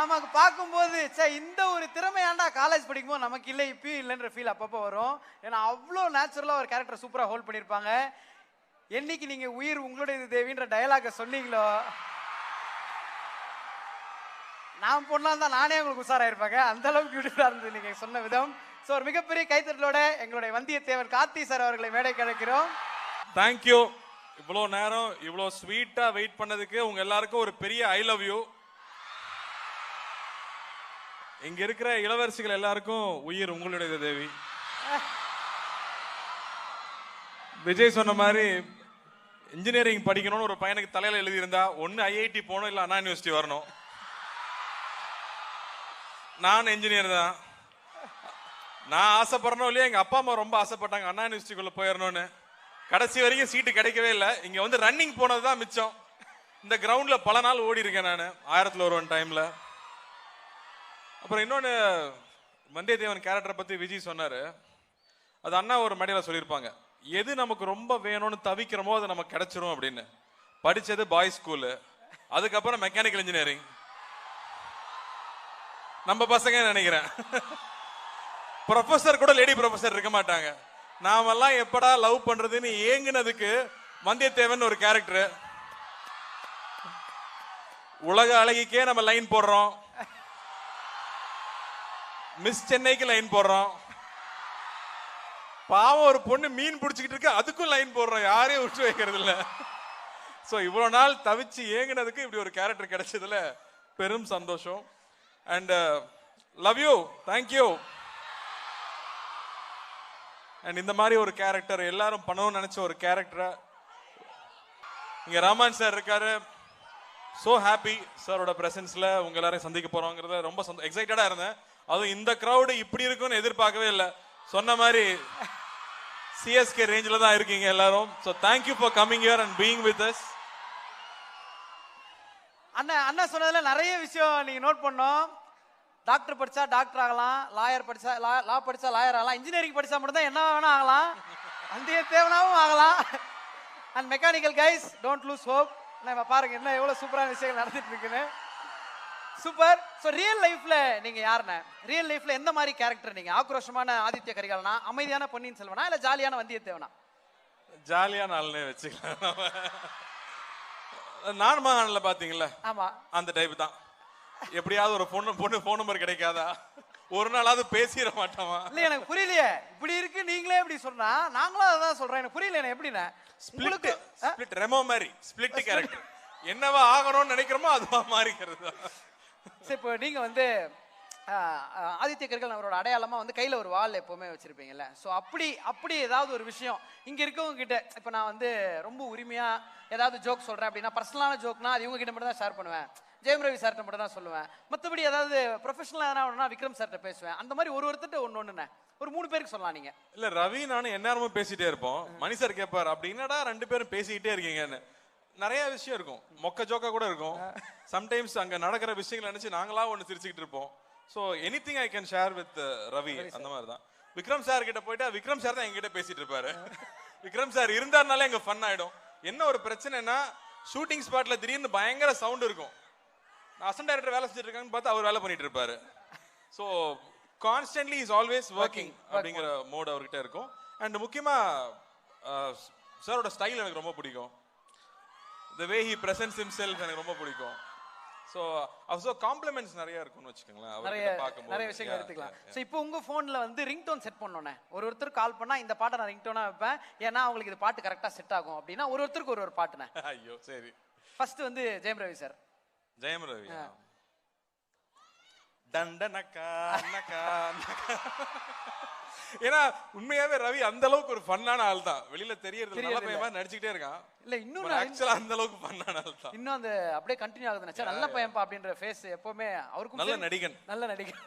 நமக்கு பார்க்கும்போது சே இந்த ஒரு திறமையாண்டா காலேஜ் படிக்கும்போது நமக்கு இல்லை இப்பயும் இல்லைன்ற ஃபீல் அப்பப்போ வரும். ஏன்னா அவ்வளோ நேச்சுரலாக ஒரு கேரக்டர் சூப்பராக ஹோல்ட் பண்ணியிருப்பாங்க. என்னைக்கு நீங்கள் உயிர் உங்களுடைய தேவின்ற டயலாக சொன்னீங்களோ நான் பொண்ணாக இருந்தால் நானே உங்களுக்கு உஷாராயிருப்பாங்க அந்த அளவுக்கு பியூட்டிஃபுல்லாக இருந்தது நீங்கள் சொன்ன விதம். ஸோ ஒரு மிகப்பெரிய கைத்தட்டலோட எங்களுடைய வந்தியத்தேவர் கார்த்தி சார் அவர்களை மேடை கிடைக்கிறோம் தேங்க்யூ இவ்வளோ நேரம் இவ்வளோ ஸ்வீட்டாக வெயிட் பண்ணதுக்கு உங்கள் எல்லாருக்கும் ஒரு பெரிய ஐ லவ் யூ இங்க இருக்கிற இளவரசிகள் எல்லாருக்கும் உயிர் உங்களுடைய தேவி. விஜய் சொன்ன மாதிரி இன்ஜினியரிங் படிக்கணும்னு ஒரு பையனுக்கு தலையில எழுதியிருந்தா ஒன்னு ஐஐடி போகணும் இல்ல அண்ணா யூனிவர்சிட்டி வரணும். நான் இன்ஜினியர் தான். நான் ஆசைப்படுறனோ இல்லையா எங்க அப்பா அம்மா ரொம்ப ஆசைப்பட்டாங்க அண்ணா யூனிவர்சிட்டிக்குள்ள போயிடணும்னு கடைசி வரைக்கும் சீட்டு கிடைக்கவே இல்லை. இங்க வந்து ரன்னிங் போனது தான் மிச்சம். இந்த கிரவுண்ட்ல பல நாள் ஓடி இருக்கேன் நான். ஆயிரத்துல ஒரு ஒன் டைம்ல அப்புறம் இன்னொன்று வந்தியத்தேவன் கேரக்டரை பற்றி விஜய் சொன்னார். அது அண்ணா ஒரு மேடையில சொல்லியிருப்பாங்க. எது நமக்கு ரொம்ப வேணும்னு தவிக்கிறோமோ அது நமக்கு கிடைச்சிரும் அப்படின்னு. படித்தது பாய்ஸ் ஸ்கூலு அதுக்கப்புறம் மெக்கானிக்கல் இன்ஜினியரிங் நம்ம பசங்க நினைக்கிறேன். ப்ரொஃபசர் கூட லேடி ப்ரொஃபசர் இருக்க மாட்டாங்க. நாமெல்லாம் எப்படா லவ் பண்ணுறதுன்னு ஏங்குனதுக்கு வந்தியத்தேவன் ஒரு கேரக்டர் உலக அழகிக்கே நம்ம லைன் போடுறோம். மிஸ் சென்னைக்கு லைன் போடுறோம். பாவம் ஒரு பொண்ணு மீன் பிடிச்சிக்கிட்டு இருக்கு அதுக்கும் லைன் போடுறோம். யாரையும் விட்டு வைக்கிறது இல்லை ஸோ இவ்வளோ நாள் தவிச்சு ஏங்குனதுக்கு இப்படி ஒரு கேரக்டர் கிடைச்சதுல பெரும் சந்தோஷம். And love you thank you and இந்த மாதிரி ஒரு கேரக்டர் எல்லாரும் பண்ணணும்னு நினச்ச ஒரு கேரக்டரை இங்கே ராமான் சார் இருக்காரு. ஸோ ஹாப்பி சாரோட ப்ரெசன்ஸில் உங்கள் எல்லாரையும் சந்திக்க போகிறோங்கிறத ரொம்ப சந்தோ எக்ஸைட்டடாக இருந்தேன். அதுவும் இந்த க்ரௌடு இப்படி இருக்கும்னு எதிர்பார்க்கவே இல்லை. சொன்ன மாதிரி சிஎஸ்கே ரேஞ்சில் தான் இருக்கீங்க எல்லாரும். So thank you for coming here and being with us அண்ணா அண்ணா சொன்னதில் நிறைய விஷயம் நீங்கள் நோட் பண்ணோம். டாக்டர் படித்தா டாக்டர் ஆகலாம் லாயர் படித்தா லா லா படிச்சா லாயர் ஆகலாம் இன்ஜினியரிங் படிச்சா மட்டும் தான் என்ன வேணால் ஆகலாம். வந்தியத்தேவனாவும் ஆகலாம். And mechanical guys don't lose hope நம்ம பாருங்க என்ன எவ்வளோ சூப்பரான விஷயங்கள் நடந்துட்டு இருக்குன்னு. சூப்பர் ஸோ ரியல் லைஃப்ல நீங்க யாருண்ணே? ரியல் லைஃப்ல எந்த மாதிரி கேரக்டர் நீங்க? ஆக்ரோஷமான ஆதித்ய கரிகாலனா அமைதியான பொன்னியின் செல்வனா இல்ல ஜாலியான வந்தியத்தேவனா? ஜாலியான ஆளுனே வச்சுக்கலாம் நான் மகானில் பார்த்தீங்களா ஆமா. அந்த டைப் தான். எப்படியாவது ஒரு பொண்ணு பொண்ணு ஃபோன் நம்பர் கிடைக்காதா? ஒரு நாளாவது பேசிட மாட்டோமா? இல்ல எனக்கு புரியலையே. இப்படி இருக்கு நீங்களே இப்படி சொன்னா நாங்களும் அதான் சொல்றேன். எனக்கு புரியல எனக்கு எப்படிண்ணே? ஸ்பிளிட்? ஸ்பிளிட் ரெமோ மாதிரி. ஸ்பிளிட் கேரக்டர் என்னவா ஆகணும்னு நினைக்கிறோமோ அதுவா மாறிக்கிறது. சரி இப்போ நீங்கள் வந்து ஆதித்ய கரிகாலன் அவரோட அடையாளமாக வந்து கையில் ஒரு வால் எப்போவுமே வச்சுருப்பீங்கல்ல. ஸோ அப்படி அப்படி ஏதாவது ஒரு விஷயம் இங்கே இருக்கவங்க கிட்ட இப்போ நான் வந்து ரொம்ப உரிமையா ஏதாவது ஜோக் சொல்கிறேன் அப்படின்னா பர்சனலான ஜோக்னா அது இவங்க கிட்ட மட்டும் தான் ஷேர் பண்ணுவேன். ஜெயம் ரவி சார்கிட்ட மட்டும் தான் சொல்லுவேன். மற்றபடி ஏதாவது ப்ரொஃபஷனலாக எதனா விக்ரம் சார்கிட்ட பேசுவேன். அந்த மாதிரி ஒரு ஒருத்தர்கிட்ட ஒன்று ஒன்றுண்ணே ஒரு மூணு பேருக்கு சொல்லலாம் நீங்கள் இல்லை ரவி நானும் எந்நேரமும் பேசிகிட்டே இருப்போம். மணி சார் கேட்பார் அப்படின்னடா ரெண்டு பேரும் பேசிக்கிட்டே இருக்கீங்கன்னு. நிறைய விஷயம் இருக்கும். மொக்க ஜோக்கா கூட இருக்கும். சம்டைம்ஸ் அங்க நடக்கிற விஷயங்களை நினைச்சு நாங்களா ஒண்ணு சிரிச்சுக்கிட்டு இருப்போம். So anything I can share with Ravi அந்த மாதிரி தான் விக்ரம் சார் கிட்ட போயிட்டா விக்ரம் சார் தான் எங்கிட்ட பேசிட்டு இருப்பாரு. விக்ரம் சார் இருந்தாருனாலே எங்க ஃபன் ஆயிடும். என்ன ஒரு பிரச்சனைனா ஷூட்டிங் ஸ்பாட்ல திடீர்னு பயங்கர சவுண்ட் இருக்கும். அசன் டைரக்டர் வேலை செஞ்சுட்டு இருக்காங்கன்னு பார்த்து அவர் வேலை பண்ணிட்டு இருப்பாரு. So constantly is always working அப்படிங்கிற மோட் அவர்கிட்ட இருக்கும். அண்ட் முக்கியமா சாரோட ஸ்டைல் எனக்கு ரொம்ப பிடிக்கும். The way he presents himself எனக்கு ரொம்ப பிடிக்கும். ஸோ ஸோ காம்ப்ளிமெண்ட்ஸ் நிறைய இருக்கும்னு வச்சுக்கோங்களேன். நிறைய நிறைய விஷயங்கள் எடுத்துக்கலாம். ஸோ இப்போ உங்க ஃபோன்ல வந்து ரிங்டோன் செட் பண்ணோன்னே ஒரு ஒருத்தர் கால் பண்ணா இந்த பாட்டை நான் ரிங்டோனா வைப்பேன். ஏன்னா அவங்களுக்கு இது பாட்டு கரெக்டா செட் ஆகும் அப்படின்னா ஒரு ஒருத்தருக்கு ஒரு ஒரு yeah. ஐயோ சரி. ஃபர்ஸ்ட் வந்து ஜெயம் ரவி சார் ஜெயம் ரவி தண்டனக்கா நக்கா நக்கா. ஏன்னா உண்மையாவே ரவி அந்த அளவுக்கு ஒரு ஃபன்னான ஆள் தான். வெளியில தெரியறது நல்ல பையன் மாதிரி நடிச்சுக்கிட்டே இருக்கான். இல்ல இன்னும் ஆக்சுவலா அந்த அளவுக்கு ஃபன்னான ஆள் தான். இன்னும் அந்த அப்படியே கண்டினியூ ஆகுது. நினைச்சா நல்ல பையன்பா அப்படின்ற ஃபேஸ் எப்பவுமே அவருக்கும் நல்ல நடிகன். நல்ல நடிகன்.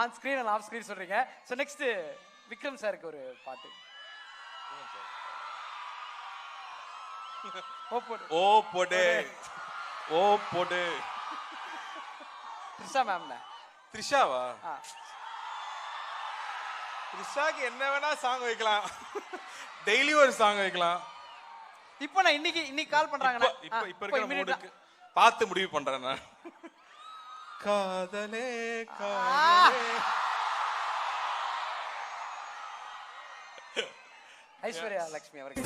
On screen and off screen சொல்றீங்க. ஸோ நெக்ஸ்ட் விக்ரம் சாருக்கு ஒரு பாட்டு. ஓ போடு. ஓ பொடே. ஓ பொடே. த்ரிஷா மேம்ண்ணே த்ரிஷாவா? ஆ த்ரிஷாக்கு என்ன வேணா சாங் வைக்கலாம். டெய்லி ஒரு சாங் வைக்கலாம். இப்போ நான் இன்னைக்கு இன்னைக்கு கால் இப்ப பண்றாங்கண்ணே இப்ப இப்ப இருக்கிற. மூடுக்கு பார்த்து முடிவு பண்றேன் நான். காதலே காதலே. ஐஸ்வர்யா லட்சுமி அவர்கள்.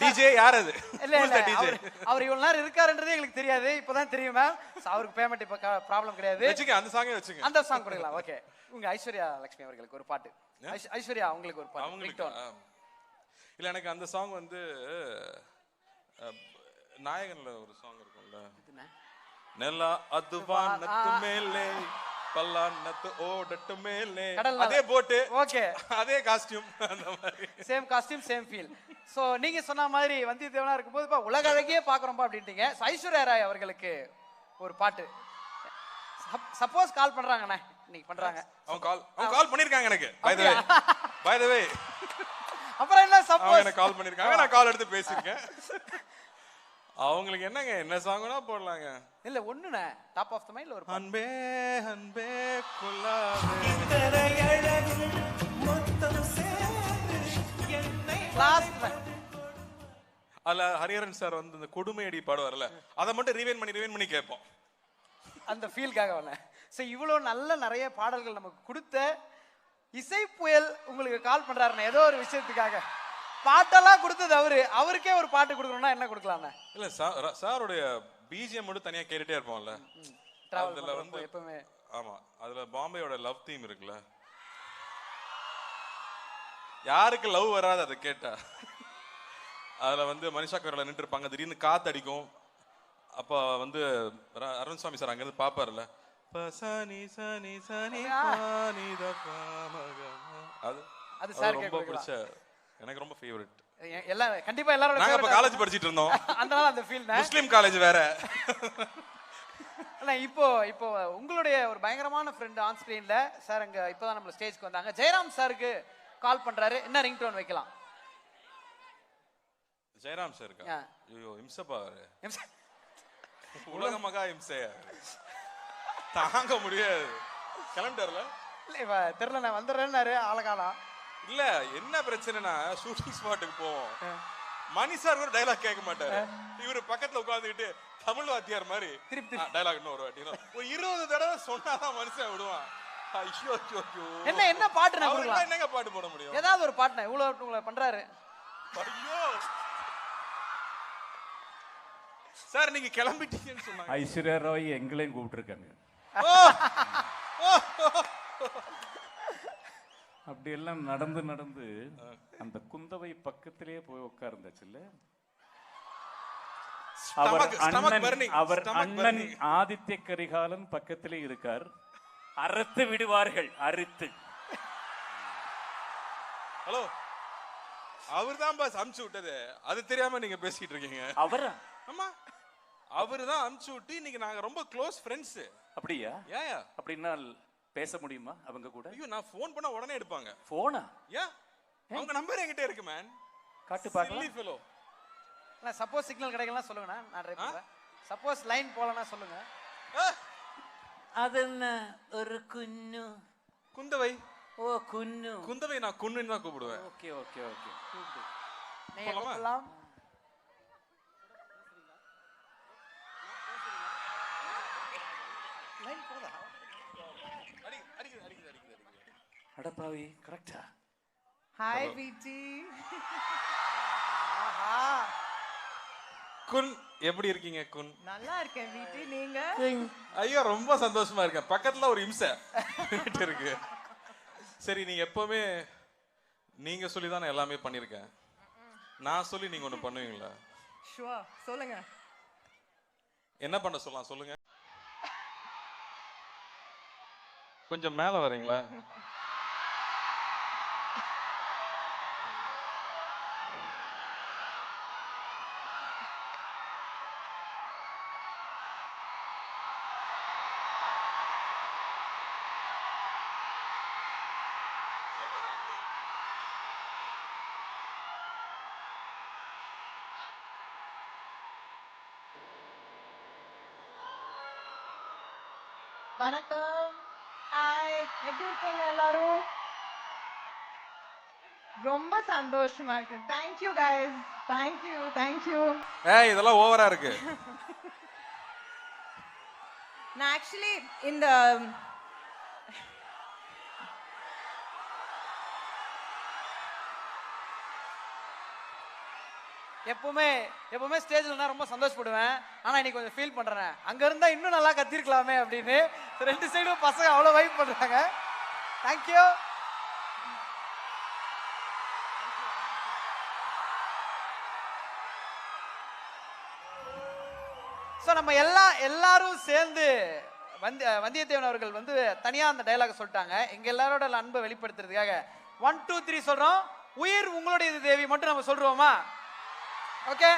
டிஜே யார் அது? இல்ல இல்ல டிஜே அவர் அவர் இவ்வளவு நேரம் இருக்காருன்றதே எங்களுக்கு தெரியாது. இப்பதான் தெரியும் மேம் அவருக்கு பேமெண்ட் இப்ப ப்ராப்ளம் கிடையாது. வச்சுங்க அந்த சாங்கே வச்சுங்க அந்த சாங் கொடுக்கலாம் ஓகே உங்க ஐஸ்வர்யா லட்சுமி அவர்களுக்கு ஒரு பாட்டு. ஐஸ்- ஐஸ்வர்யா உங்களுக்கு ஒரு பாட்டு. அவங்களுக்கு. இல்ல எனக்கு அந்த சாங் வந்து நாயகன்ல ஒரு சாங் இருக்கும்ல? நெல்லா அது வானத்து மேலே. பல்லானத்து ஓடட்டு மேலே அதே போட்டு. ஓகே. அதே காஸ்டியூம் அந்த மாதிரி. Same costume same feel so நீங்க சொன்ன மாதிரி வந்தியத்தேவனா இருக்கும்போது இப்ப உலக அழகியே பாக்குறோம்பா அப்படின்ட்டீங்க. ஐஸ்வர்யா ராய் அவர்களுக்கு ஒரு பாட்டு. சப்போஸ் கால் பண்றாங்கண்ணே. இன்னைக்கு பண்றாங்க. அவங்க கால் அவங்க கால் பண்ணிருக்காங்க எனக்கு by the way by the வே அப்புறம் என்ன சப்போஸ் எனக்கு கால் பண்ணிருக்காங்க? நான் கால் எடுத்து பேசியிருக்கேன். அவங்களுக்கு என்னங்க என்ன சாங்னா போடலாங்க. இல்ல ஒண்ணுண்ணே டாப் ஆஃப் த மைண்ட்ல ஒரு அன்பே அன்பே அதுல ஹரிஹரன் சார் வந்து இந்த கொடுமையடி பாடுவார்ல அதை மட்டும் ரீவைன் பண்ணி ரீவைன் பண்ணி கேட்போம். அந்த ஃபீல்காக வந்தேன் ஸோ இவ்வளோ நல்ல நிறைய பாடல்கள் நமக்கு கொடுத்த இசை புயல் உங்களுக்கு கால் பண்றாருண்ணே ஏதோ ஒரு விஷயத்துக்காக. பாட்டெல்லாம் கொடுத்தது அவரு. அவருக்கே ஒரு பாட்டு கொடுக்கணும்னா என்ன கொடுக்கலாண்ணே இல்ல சார் சாருடைய பிஜிஎம் மட்டும் தனியா கேட்டுட்டே இருப்போம்ல. அதுல வந்து எப்பவுமே. ஆமா அதுல பாம்பேயோட லவ் தீம் இருக்குல்ல. யாருக்கு லவ் வராது அதை கேட்டா? அதுல வந்து மனிஷா கரில் நின்று இருப்பாங்க திடீர்னு காத்து அடிக்கும் அப்ப வந்து அருண் சுவாமி சார் அங்கிருந்து பாப்பார்ல பசானி சனி சனி. அது அது ரொம்ப பிடிச்ச எனக்கு ரொம்ப ஃபேவரட் எல்லாம் கண்டிப்பா எல்லாரோட நாங்க அப்ப காலேஜ் படிச்சிட்டு இருந்தோம். அதனால அந்த ஃபீல் முஸ்லீம் காலேஜ் வேற. அண்ணா இப்போ இப்போ உங்களுடைய ஒரு பயங்கரமான ஃப்ரெண்ட் ஆன் ஸ்கிரீன்ல சார் அங்க இப்போதான் நம்ம ஸ்டேஜ்க்கு வந்தாங்க. ஜெயராம் சாருக்கு கால் பண்றாரு. என்ன ரிங் டோன் வைக்கலாம்? ஜெயராம் சார் இருக்கா. ஐயோ இம்சப்பா அவரு. எம் சார், உலக மகா இம்சையா தாங்க முடியாது. கிளம்பிட்டார்ல? இல்ல தெரியல நான் வந்துடுறேன்னாரு ஆளகாலம் இல்ல என்ன பிரச்சனைனா ஷூட்டிங் ஸ்பாட்டுக்கு போவோம். மணி சார் கூட டைலாக் கேட்க மாட்டாரு. இவரு பக்கத்துல உட்கார்ந்துகிட்டு தமிழ் வாத்தியார் மாதிரி. திருப்பி டைலாக் இன்னும் ஒரு வாட்டி ஒரு இருபது தடவை சொன்னாதான் மனுஷன் விடுவான். ஐயோ ஐயோ ஐயோ. என்ன என்ன பாட்டு நான் என்னங்க பாட்டு போட முடியும்? ஏதாவது ஒரு பாட்டுண்ணே இவ்வளவு உங்களை பண்றாரு. ஐயோ. சார் நீங்க கிளம்பிட்டீங்கன்னு சொன்னாங்க. ஐஸ்வர்யா ராய் எங்களையும் கூப்பிட்டுருக்காங்க. அப்படியெல்லாம் நடந்து நடந்து அந்த குந்தவை பக்கத்திலேயே போய் உட்கார்ந்தாச்சுல்ல? அவர் அண்ணன். அவர் அண்ணன். ஆதித்ய கரிகாலன் பக்கத்திலே இருக்கார். அறுத்து விடுவார்கள் அறுத்து. ஹலோ அவர் தான் பாஸ் அமுச்சு விட்டது. அது தெரியாம நீங்க பேசிட்டு இருக்கீங்க. அவரா? ஆமா. அவரு தான் அமுச்சு விட்டு இன்னைக்கு நாங்க ரொம்ப க்ளோஸ் ஃப்ரெண்ட்ஸ் அப்படியா? ஏயா அப்படின்னா பேச முடியுமா அவங்க கூட? ஐயோ நான் ஃபோன் பண்ணா உடனே எடுப்பாங்க. ஃபோனா ஏன்? அவங்க நம்பர் என்கிட்ட இருக்கு மேன் காட்டு பார்க்கலாம். சில்லி ஃபெலோ நான் சப்போஸ் சிக்னல் கிடைக்கலாம் சொல்லுங்க நான் ட்ரை பண்றேன். சப்போஸ் லைன் போலனா சொல்லுங்க. அது என்ன? ஒரு குன்னு. குந்தவை. ஓ குன்னு. குந்தவை நான் குன்னுன்னு தான் கூப்பிடுவேன். Okay okay okay. நீங்க கூப்பிடலாம். லைன் போதா அடப்பாவி கரெக்டா ஹாய் பிடி குன் எப்படி இருக்கீங்க குன்? நல்லா இருக்கேன் பிடி நீங்க? ஐயோ ரொம்ப சந்தோஷமா இருக்கேன். பக்கத்துல ஒரு இம்சை இருக்கு. சரி நீங்க எப்பவுமே நீங்க சொல்லி தான் நான் எல்லாமே பண்ணிருக்கேன் நான் சொல்லி நீங்க ஒண்ணு பண்ணுவீங்களா? ஷுவா சொல்லுங்க. என்ன பண்ண சொல்லலாம் சொல்லுங்க. கொஞ்சம் மேல வரீங்களா? வணக்கம். ஹாய் எப்படி இருக்கீங்க எல்லாரும்? ரொம்ப சந்தோஷமா இருக்கு. தேங்க்யூ கைஸ் தேங்க்யூ தேங்க்யூ ஏய் இதெல்லாம் ஓவரா இருக்கு. நான் ஆக்சுவலி இந்த எப்பவுமே எப்பவுமே ஸ்டேஜ்லன்னா நான் ரொம்ப சந்தோஷப்படுவேன். ஆனா இன்னைக்கு கொஞ்சம் ஃபீல் பண்றேன். அங்க இருந்தா இன்னும் நல்லா கத்திருக்கலாமே அப்படின்னு ரெண்டு சைடும் பசங்க அவ்வளவு வைப் பண்ணுறாங்க தேங்க்யூ ஸோ நம்ம எல்லா எல்லாரும் சேர்ந்து வந்தி வந்தியத்தேவன் அவர்கள் வந்து தனியா அந்த டயலாக் சொல்லிட்டாங்க. எங்கள் எல்லாரோட அன்பை வெளிப்படுத்துறதுக்காக. ஒன் டூ த்ரீ சொல்றோம். உயிர் உங்களுடைய தேவி. மட்டும் நம்ம சொல்கிறோமா ஓகே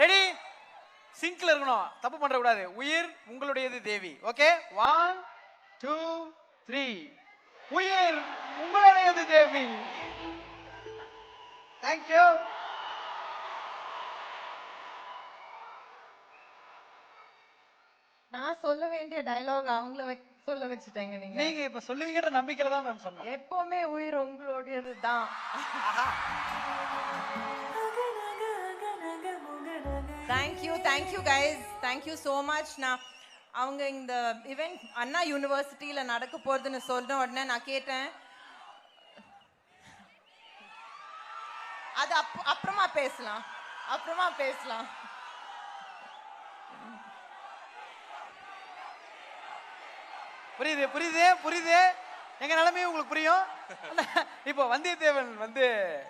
ரெடி சிங்க்ல இருக்கணும். தப்பு பண்ற கூடாது உயிர் உங்களுடையது Devi. Okay one two three உயிர் உங்களுடையது தேவி. தேங்க்யூ நான் சொல்ல வேண்டிய டயலாக் அவங்கள சொல்ல வச்சுட்டேங்க நீங்க. நீங்க இப்ப சொல்லுவீங்கன்ற நம்பிக்கையில தான் மேம் சொன்னோம். எப்பவுமே உயிர் உங்களுடையது தான் thank you thank you guys thank you so much நான் அவங்க இந்த இவெண்ட் அண்ணா யூனிவர்சிட்டியில் நடக்க போகிறதுன்னு சொன்ன உடனே நான் கேட்டேன். அது அப் அப்புறமா பேசலாம். அப்புறமா பேசலாம். புரியுது புரியுது புரியுது. எங்கள் நிலைமையும் உங்களுக்கு புரியும். இப்போ வந்தியத்தேவன் வந்து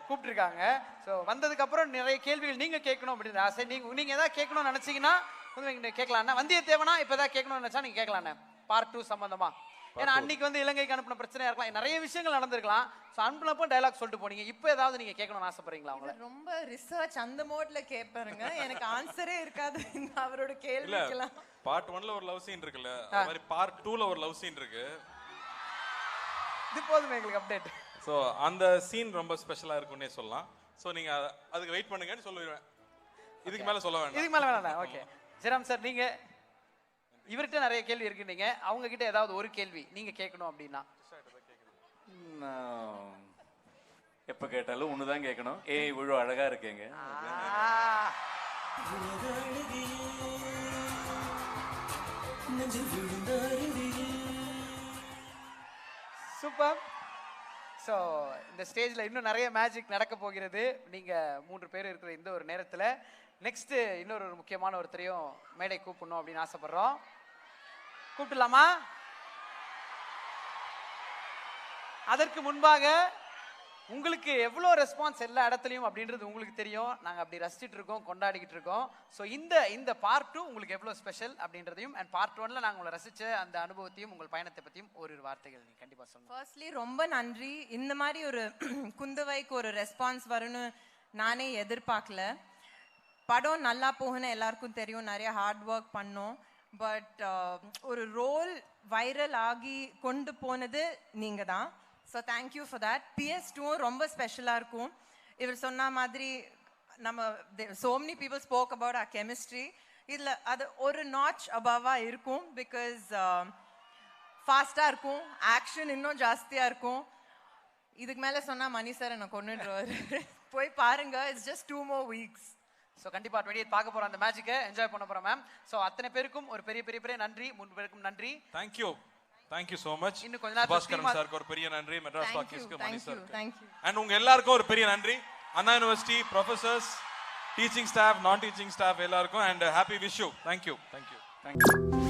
கூப்பிட்டுருக்காங்க. ஸோ வந்ததுக்கு அப்புறம் நிறைய கேள்விகள் நீங்க கேட்கணும் அப்படின்னு ஆசை. நீங்க நீங்க ஏதாவது கேட்கணும்னு நினைச்சீங்கன்னா வந்து நீங்க கேட்கலாம்ண்ணா வந்தியத்தேவனா? இப்போ ஏதாவது கேட்கணும்னு நினைச்சா நீங்க கேட்கலாண்ணே பார்ட் டூ சம்பந்தமா. ஏன்னா அன்னைக்கு வந்து இலங்கைக்கு அனுப்பின பிரச்சனையா இருக்கலாம். நிறைய விஷயங்கள் நடந்திருக்கலாம். ஸோ அனுப்பினப்போ டைலாக் சொல்லிட்டு போனீங்க. இப்போ ஏதாவது நீங்க கேட்கணும்னு ஆசைப்படுறீங்களா அவங்கள? ரொம்ப ரிசர்ச் அந்த மோட்ல கேட்பாருங்க. எனக்கு ஆன்சரே இருக்காது. அவரோட கேள்விக்கெல்லாம். பார்ட் ஒன்ல ஒரு லவ் சீன் இருக்குல்ல. அது மாதிரி பார்ட் டூல ஒரு லவ் சீன் இருக்கு. இது போதுமே எங்களுக்கு அப்டேட் ஸோ அந்த சீன் ரொம்ப ஸ்பெஷலா இருக்கும்னே சொல்லலாம். ஸோ நீங்க அத- அதுக்கு வெயிட் பண்ணுங்கன்னு சொல்லிடுவேன். இதுக்கு மேல சொல்ல வேண்டாம். இதுக்கு மேல வேணாம் ஓகே ஜெராம் சார் நீங்க இவர்கிட்ட நிறைய கேள்வி இருக்கு நீங்க அவங்க கிட்ட ஏதாவது ஒரு கேள்வி நீங்க கேட்கணும் அப்படின்னா. எப்ப கேட்டாலும் ஒண்ணுதான் கேட்கணும். ஏய் இவ்வளவு அழகா இருக்கேங்க. ஆ. சூப்பர் ஸோ இந்த ஸ்டேஜில் இன்னும் நிறைய மேஜிக் நடக்க போகிறது. நீங்கள் மூன்று பேர் இருக்கிற இந்த ஒரு நேரத்தில் நெக்ஸ்ட்டு இன்னொரு ஒரு முக்கியமான ஒருத்தரையும் மேடை கூப்பிடணும் அப்படின்னு ஆசைப்பட்றோம். கூப்பிடலாமா? அதற்கு முன்பாக உங்களுக்கு எவ்வளோ ரெஸ்பான்ஸ் எல்லா இடத்துலையும் அப்படின்றது உங்களுக்கு தெரியும். நாங்கள் அப்படி ரசிச்சிட்டு இருக்கோம் கொண்டாடிக்கிட்டு இருக்கோம். ஸோ இந்த இந்த பார்ட் டூ உங்களுக்கு எவ்வளோ ஸ்பெஷல் அப்படின்றதையும் அண்ட் பார்ட் ஒன்ல நாங்கள் உங்களை ரசிச்ச அந்த அனுபவத்தையும் உங்கள் பயணத்தை பற்றியும் ஒரு வார்த்தைகள் நீங்கள் கண்டிப்பாக சொல்லுங்கள் ஃபர்ஸ்ட்லி ரொம்ப நன்றி. இந்த மாதிரி ஒரு குந்தவைக்கு ஒரு ரெஸ்பான்ஸ் வரும்னு நானே எதிர்பார்க்கல. படம் நல்லா போகுன்னு எல்லாருக்கும் தெரியும். நிறைய ஹார்ட் ஒர்க் பண்ணோம். பட் uh, ஒரு ரோல் வைரல் ஆகி கொண்டு போனது நீங்கள் தான் so thank you for that PS டூவும் ரொம்ப ஸ்பெஷலாக இருக்கும். இவர் சொன்ன மாதிரி நம்ம so many people spoke about our chemistry. இதில் அது ஒரு நாச் அபவாக இருக்கும் பிகாஸ் ஃபாஸ்ட்டாக இருக்கும். ஆக்ஷன் இன்னும் ஜாஸ்தியாக இருக்கும். இதுக்கு மேலே சொன்னால் மணி சார் என்னை கொண்டுடுவார் போய் பாருங்க it's just two more weeks so கண்டிப்பாக டுவெண்ட்டி பார்க்க போகிறோம் அந்த மேட்சுக்கு என்ஜாய் பண்ண போகிறோம் மேம் ஸோ அத்தனை பேருக்கும் ஒரு பெரிய பெரிய பெரிய நன்றி. மூணு பேருக்கும் நன்றி. தேங்க்யூ தேங்க்யூ so மச் இன்னும் கொஞ்ச பாஸ்கரன் சாருக்கு ஒரு பெரிய நன்றி மெட்ராஸ் டாக்கீஸ்க்கு மணி தேங்க்யூ அண்ட் உங்க எல்லாருக்கும் ஒரு பெரிய நன்றி. Anna university professors teaching staff நான் டீச்சிங் ஸ்டாஃப் எல்லாருக்கும் and happy wish you thank you thank you thank you